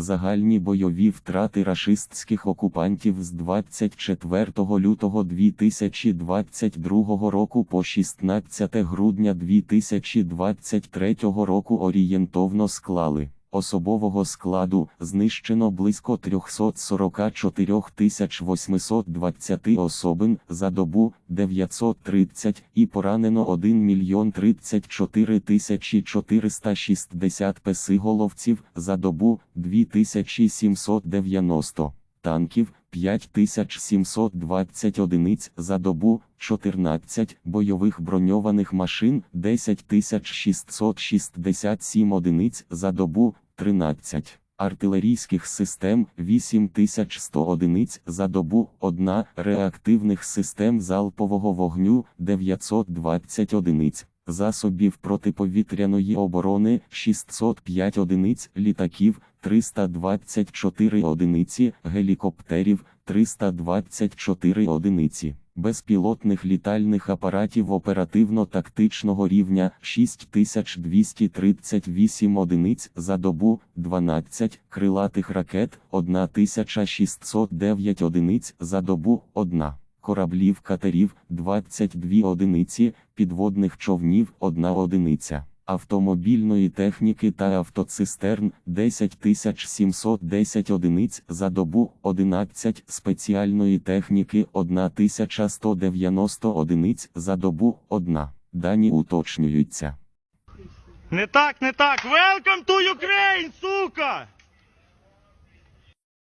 Загальні бойові втрати рашистських окупантів з 24 лютого 2022 року по 16 грудня 2023 року орієнтовно склали. Особового складу знищено близько 344 820 особин за добу 930 і поранено 1 мільйон 34 460 песиголовців за добу 2790 танків 5720 одиниць за добу, 14 бойових броньованих машин 10667 одиниць за добу, 13 артилерійських систем 8100 одиниць за добу, 1 реактивних систем залпового вогню 920 одиниць. Засобів протиповітряної оборони 605 одиниць літаків, 324 одиниці гелікоптерів, 324 одиниці. Безпілотних літальних апаратів оперативно-тактичного рівня 6238 одиниць за добу, 12 крилатих ракет, 1609 одиниць за добу, 1 кораблів катерів 22 одиниці, підводних човнів 1 одиниця, автомобільної техніки та автоцистерн 10710 одиниць за добу, 11 спеціальної техніки 1190 одиниць за добу, 1. Дані уточнюються. Не так, не так. Welcome to Ukraine, сука!